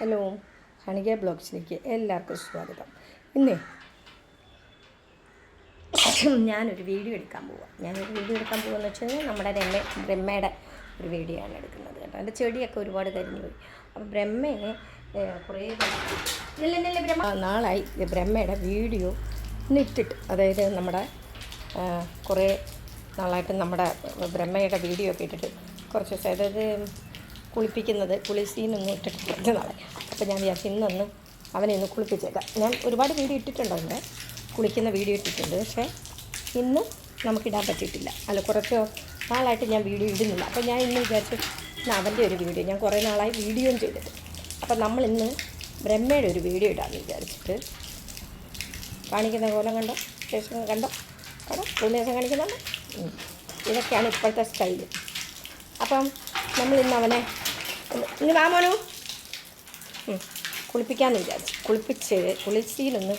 Hello ഹണിക ബ്ലോഗ്സിലേക്ക് എല്ലാവർക്കും സ്വാഗതം. ഇന്നേ ഞാനൊരു വീഡിയോ എടുക്കാൻ പോവാം. ഞാനൊരു വീഡിയോ എടുക്കാൻ പോകുമെന്ന് വെച്ച് കഴിഞ്ഞാൽ നമ്മുടെ രമ്മ ബ്രഹ്മയുടെ ഒരു വീഡിയോ ആണ് എടുക്കുന്നത് കേട്ടോ. എന്റെ ചെടിയൊക്കെ ഒരുപാട് കരിഞ്ഞു പോയി. അപ്പോൾ ബ്രഹ്മയെ കുറേ ബ്രഹ്മ നാളായി ബ്രഹ്മയുടെ വീഡിയോ ഇട്ടിട്ട്. അതായത് നമ്മുടെ കുറേ നാളായിട്ട് നമ്മുടെ ബ്രഹ്മയുടെ വീഡിയോ ഒക്കെ ഇട്ടിട്ട് കുറച്ച് ദിവസം. അതായത് കുളിപ്പിക്കുന്നത് കുളി സീനൊന്നും ഇട്ടിട്ട് നാളായി അപ്പോൾ ഞാൻ വിചാരിച്ചു ഇന്നൊന്ന് അവനെ ഒന്ന് കുളിപ്പിച്ചേക്കാം. ഞാൻ ഒരുപാട് വീഡിയോ ഇട്ടിട്ടുണ്ട് അവന്റെ കുളിക്കുന്ന വീഡിയോ ഇട്ടിട്ടുണ്ട്. പക്ഷേ ഇന്ന് നമുക്കിടാൻ പറ്റിയിട്ടില്ല. അല്ല കുറച്ച് നാളായിട്ട് ഞാൻ വീഡിയോ ഇടുന്നില്ല. അപ്പോൾ ഞാൻ ഇന്ന് വിചാരിച്ചു അവന്റെ ഒരു വീഡിയോ. ഞാൻ കുറേ നാളായി വീഡിയോയും ചെയ്തിട്ട്. അപ്പോൾ നമ്മൾ ഇന്ന് ബ്രഹ്മയുടെ ഒരു വീഡിയോ ഇടാമെന്ന് വിചാരിച്ചിട്ട് കാണിക്കുന്ന കോലം കണ്ടോ? ശേഷം കണ്ടോ? കണ്ടോ? ഉന്മേഷം കാണിക്കുന്നുണ്ടോ? ഉം. ഇതൊക്കെയാണ് ഇപ്പോഴത്തെ സ്റ്റൈൽ. അപ്പം നമ്മൾ ഇന്ന് അവനെ ഇന്ന് വാ മോനു. ഉം. കുളിപ്പിക്കാമെന്ന് വിചാരിച്ചു. കുളിപ്പിച്ച് കുളിച്ചിയിലൊന്ന്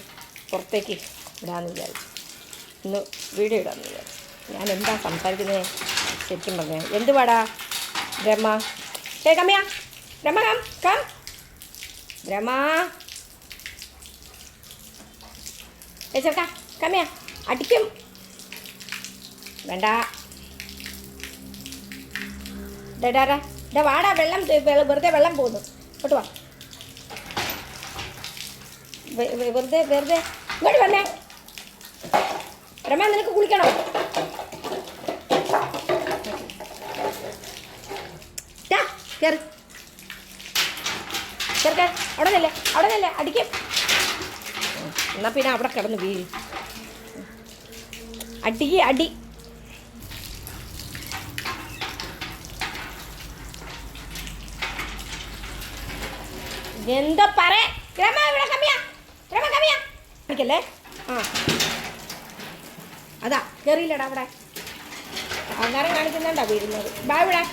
പുറത്തേക്ക് ഇടാമെന്ന് വിചാരിച്ചു. ഇന്ന് വീഡിയോ ഇടാമെന്ന് വിചാരിച്ചു. ഞാൻ എന്താ സംസാരിക്കുന്നത് ശരിക്കും പറഞ്ഞു എന്ത് പാടാ ബ്രഹ്മ ഏ കമ്മിയാ ബ്രഹ്മ കം കം ബ്രഹ്മ ഏ ചെറുക്കാ കമ്മിയാ അടിക്കും. വേണ്ട. ഡാ ഡാ ഡാ. ഡാ വാടാ വെള്ളം വെറുതെ വെള്ളം പോകുന്നു ഇങ്ങോട്ട് വാ. വെറുതെ വെറുതെ. ഇങ്ങോട്ട് വന്നേ. രമ നിനക്ക് കുളിക്കണോ? കേറ്. ചെറുക്കാൻ അവിടെ നില്ലേ അവിടെ നില്ലേ അടിക്കും. എന്നാൽ പിന്നെ അവിടെ കിടന്ന് വീഴും. അടി അടി. എന്താ പറ? രമ ഇവിടെ കമ്മിയാ. രമ കമ്മിയാ. കാണിക്കല്ലേ ആ. അതാ കയറിയില്ലടാ അവിടെ. അന്നേരം കാണിക്കുന്നുണ്ടാ വീഴുന്നത് ബാ ഇവിടെ.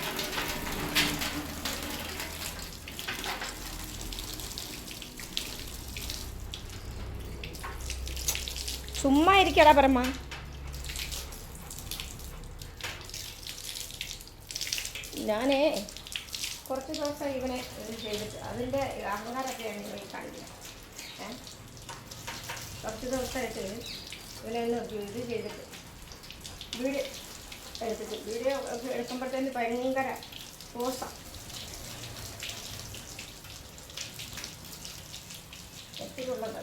ചുമ്മാ ഇരിക്കടാ പരമ. ഞാനേ കുറച്ച് ദിവസം ഇവനെ ചെയ്തിട്ട് അതിന്റെ അഹങ്കാരമൊക്കെയാണ് ഇവനെ കാണിക്കുന്നത് ഏ? കുറച്ച് ദിവസമായിട്ട് ഇവനെ ഒന്ന് ഇത് ചെയ്തിട്ട് വീഡിയോ എടുത്തിട്ട് വീഡിയോ എടുക്കുമ്പോഴത്തേന് ഭയങ്കര പോസാണ് എത്തിയിട്ടുള്ളത്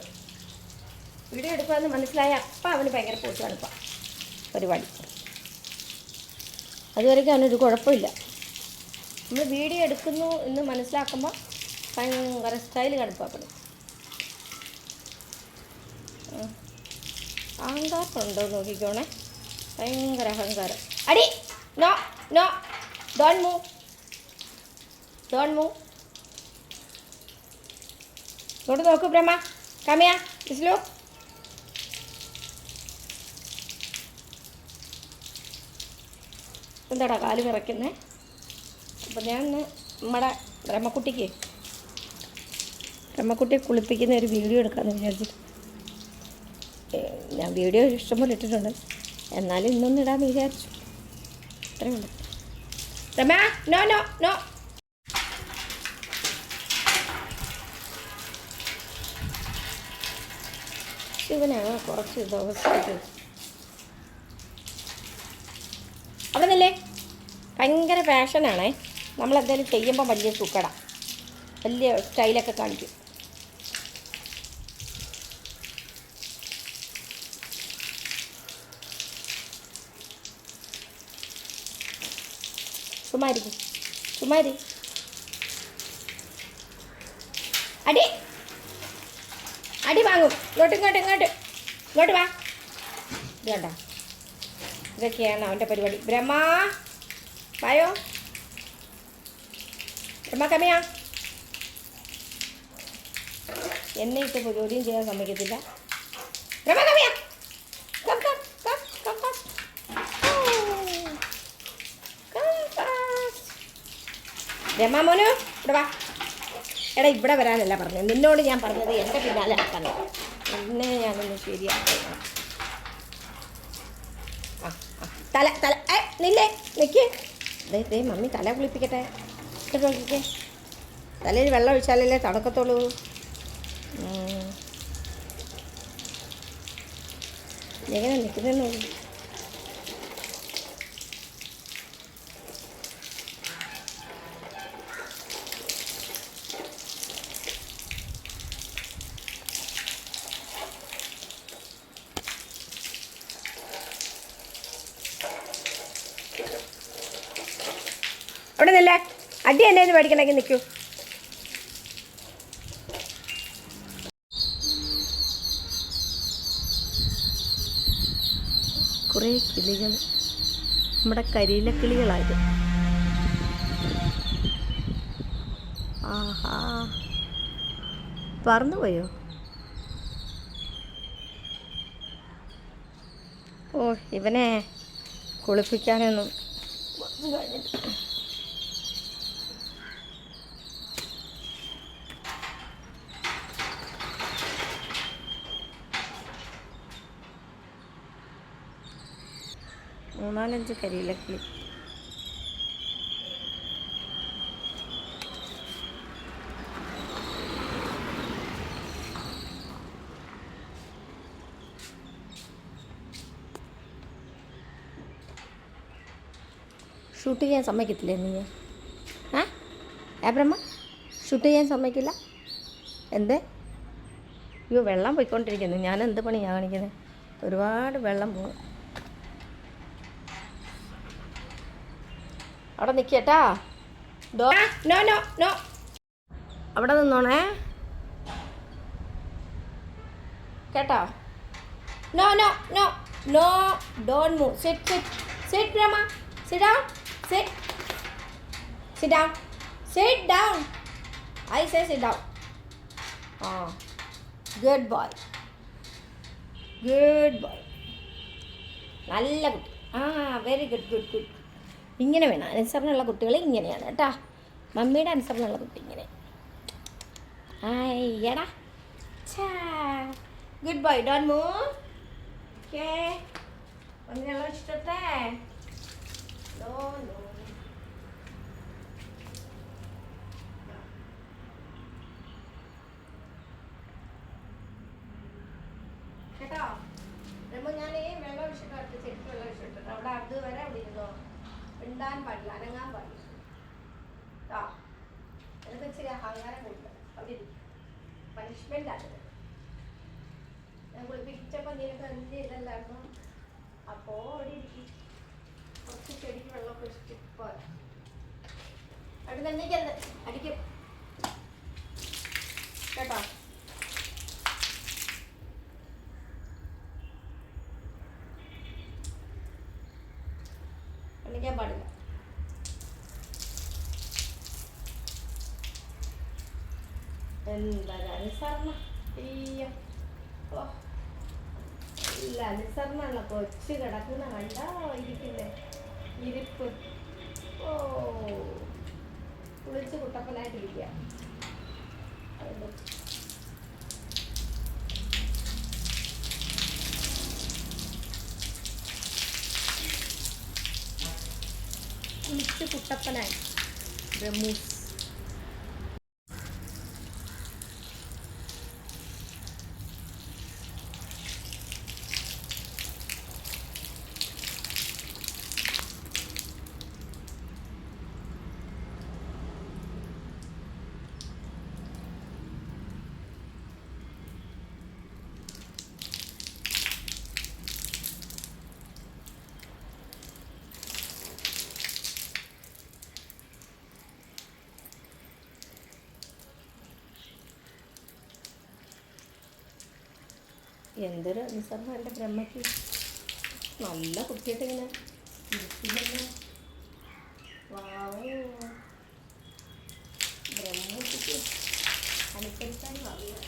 വീഡിയോ എടുക്കുമെന്ന് മനസ്സിലായ അപ്പം അവന് ഭയങ്കര പോസ്റ്റ് ഇപ്പം. പരിപാടി. അതുവരെയ്ക്കും അവനൊരു കുഴപ്പമില്ല. നമ്മൾ വീഡിയോ എടുക്കുന്നു എന്ന് മനസ്സിലാക്കുമ്പോൾ ഭയങ്കര സ്റ്റൈൽ കടുപ്പാപ്പെടും അഹങ്കാരമുണ്ടോ നോക്കിക്കോണേ. ഭയങ്കര അഹങ്കാരം. അടി! No no don't move don't move ഇങ്ങോട്ട് നോക്കൂ ബ്രഹ്മ. കമ്മിയാ ഇസ്ലു എന്താടാ കാൽ വിറയ്ക്കുന്നേ? അപ്പം ഞാൻ ഇന്ന് നമ്മുടെ ബ്രഹ്മക്കുട്ടിക്ക് ബ്രഹ്മക്കുട്ടിയെ കുളിപ്പിക്കുന്ന ഒരു വീഡിയോ എടുക്കാമെന്ന് വിചാരിച്ചിട്ട്. ഞാൻ വീഡിയോ ഇഷ്ടംപോലെ ഇട്ടിട്ടുണ്ട്. എന്നാലും ഇന്നൊന്നും ഇടാമെന്ന് വിചാരിച്ചു. അത്രയുണ്ട് രമ നോ നോ നോ. ഇവനാണ് കുറച്ച് ദിവസമായിട്ട് അവിടെ നിന്നല്ലേ ഭയങ്കര ഫാഷനാണേ നമ്മളെന്തായാലും ചെയ്യുമ്പോൾ വലിയ സുക്കട വലിയ സ്റ്റൈലൊക്കെ കാണിക്കും. സുമാരിക്കും സുമാരി. അടി. അടി വാങ്ങും. ഇങ്ങോട്ട് ഇങ്ങോട്ട് ഇങ്ങോട്ട്. ഇങ്ങോട്ട് വാ. ഇത് കണ്ട. ഇതൊക്കെയാണ് അവന്റെ പരിപാടി. ബ്രഹ്മാ. വായോ. ബ്രഹ്മ കമ്മിയാ എന്നെ ഇട്ട് ജോലിയും ചെയ്യാൻ സമ്മതിക്കത്തില്ല. കമ്മിയാ come come come come come. Rama മോനു ഇവിടെ വാ. എടാ ഇവിടെ വരാനല്ല പറഞ്ഞത്. നിന്നോട് ഞാൻ പറഞ്ഞത് എന്റെ പിന്നാലെ ആക്കണം എന്നെ ഞാനൊന്ന് ആ തല തല. നില്ലേ നിൽക്കേ ദേ ദേ മമ്മി തല കുളിപ്പിക്കട്ടെ. ഇങ്ങോട്ട് നോക്കിക്കേ. തലയിൽ വെള്ളം ഒഴിച്ചാലല്ലേ തണുക്കത്തുള്ളൂ. എങ്ങനെ നിൽക്കുന്നു അവിടെ നില്ല അടി എന്നെ മേടിക്കണമെങ്കിൽ നിൽക്കൂ കുറേ കിളികൾ നമ്മുടെ കരിയില കിളികളായത് ആഹാ. പറന്നുപോയോ ഓ ഇവനെ കുളിപ്പിക്കാനൊന്നും കഴിഞ്ഞിട്ട് മൂന്നാലഞ്ച് കരിയിലക്കിളി ഷൂട്ട് ചെയ്യാൻ സമ്മതിക്കത്തില്ലേ നീ ആ? ഏബ്രഹ്മ ഷൂട്ട് ചെയ്യാൻ സമ്മതിക്കില്ല? എന്തേ? അയ്യോ വെള്ളം പോയിക്കൊണ്ടിരിക്കുന്നു. ഞാൻ എന്ത് പണിയാണ് കാണിക്കുന്നത് ഒരുപാട് വെള്ളം പോകും അവിടെ നിൽക്കട്ടാ ഡോ. No no no. അവിടെ നിന്നോണേ. കേട്ടോ? No no no. No don't move sit sit sit down sit sit down sit down I say sit down ആ. ഗുഡ് ബോയ് ഗുഡ് ബോയ് നല്ല കുട്ടി. ആ വെരി ഗുഡ് ഗുഡ് ഗുഡ് ഇങ്ങനെ വേണം. അനുസരണമുള്ള കുട്ടികൾ ഇങ്ങനെയാണ് കേട്ടാ. മമ്മിയുടെ അനുസരണമുള്ള കുട്ടി ഇങ്ങനെ. ഗുഡ് ബൈ ഡോൺ മൂ ഓക്കേ മമ്മിയുള്ള ഇഷ്ടത്തെ നോ നോ കേട്ടോ രമു ഞാൻ വെള്ളം ഒഴിച്ചിട്ട് അടുത്ത് ചെരുപ്പ് വെള്ളം ഒഴിച്ചിട്ടുണ്ട് അവിടെ അത് വരെ അവിടെ ഇരുന്നോ മിണ്ടാൻ പാടില്ല അനങ്ങാൻ പാടില്ല കേട്ടോ എനിക്ക് ഇച്ചിരി അഹങ്കാരം കൂടുതൽ അവിടെ പണിഷ്മെന്റ് ആണ് ഞാൻ കുളിപ്പിച്ചപ്പോൾ നിനക്ക് എന്ത് ഇതല്ലായിരുന്നു അപ്പോൾ അവിടെ കുറച്ച് ചെടിക്ക് വെള്ളം പോരാ. അവിടെ അടിക്കും. കേട്ടോ? എന്താ അനുസരണം അയ്യോ. ഓ. ഇല്ല അനുസരണമുള്ള കൊച്ചു കിടക്കുന്ന കണ്ട ഇരിക്കില്ലേ ഇരിപ്പ്. ഓ കുളിച്ച് കുട്ടപ്പനായിട്ടിരിക്കുക കുളിച്ച് കുട്ടപ്പനായി. ബ്രഹ്മൂസ് എന്തൊരു എന്റെ ബ്രഹ്മയ്ക്ക് നല്ല കുട്ടിയായിട്ട് ഇങ്ങനെ ബ്രഹ്മ കുട്ടി അനുസരിച്ചാൽ അറിയാം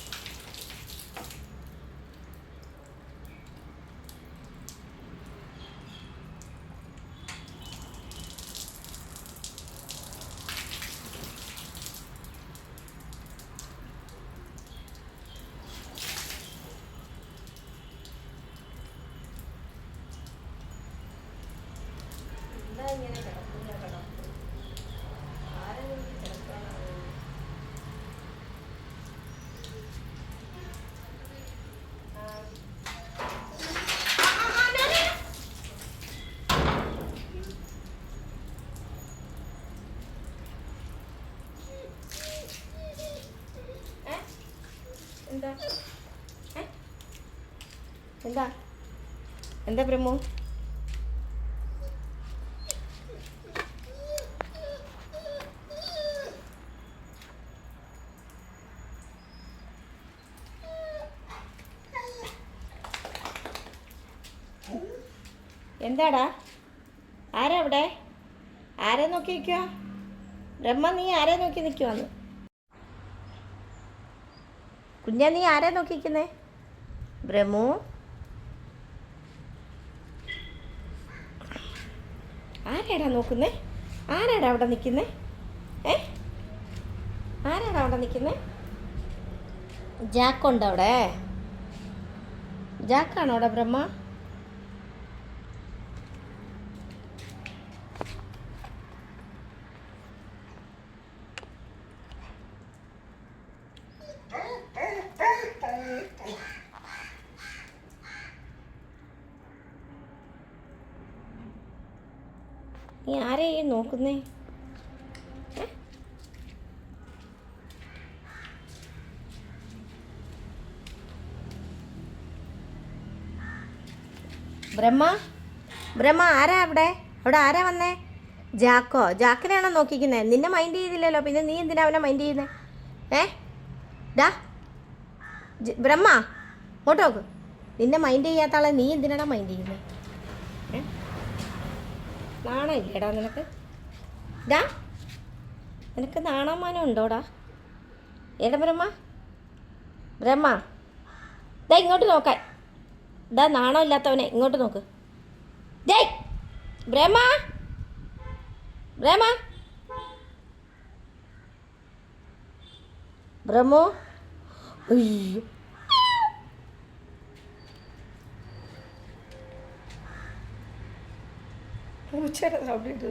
എന്താ എന്താ എന്താ പ്രമു? എന്താടാ? ആരാ അവിടെ? ആരെ നോക്കി നിൽക്കുക? ബ്രഹ്മ നീ ആരെ നോക്കി നിൽക്കുവാന്ന്? കുഞ്ഞാ നീ ആരെ നോക്കി നിൽക്കുന്നേ? ബ്രഹ്മു ആരാടാ നോക്കുന്നേ? ആരാടാ അവിടെ നിൽക്കുന്നേ ഏ? ആരാടാ അവിടെ നിൽക്കുന്നേ ജാക്കുണ്ടോ അവിടെ ജാക്കാണോ അവിടെ ബ്രഹ്മ? നീ ആരെയും നോക്കുന്നേ? ബ്രഹ്മ? ബ്രഹ്മ ആരാ അവിടെ? അവിടെ ആരാ വന്നേ? ജാക്കോ? ജാക്കിനെയാണോ നോക്കിക്കുന്നേ? നിന്നെ മൈൻഡ് ചെയ്തില്ലല്ലോ. പിന്നെ നീ എന്തിനാ അവനെ മൈൻഡ് ചെയ്യുന്നത് ഏ? ഡാ. ബ്രഹ്മ ഇങ്ങോട്ട് നോക്ക്. നിന്നെ മൈൻഡ് ചെയ്യാത്ത ആളെ നീ എന്തിനാടാ മൈൻഡ് ചെയ്യുന്നത് നാണം ഇല്ലേടാ നിനക്ക്? ഡാ നിനക്ക് നാണമാനം ഉണ്ടോടാ? ഏടാ ബ്രഹ്മ? ബ്രഹ്മ ദാ ഇങ്ങോട്ട് നോക്കാൻ ദാ നാണം ഇല്ലാത്തവനെ ഇങ്ങോട്ട് നോക്ക്. ദേ ബ്രഹ്മ ബ്രഹ്മ. ബ്രഹ്മോ അയ്യോ. பூச்சரை சாப்பிட்டுட்டு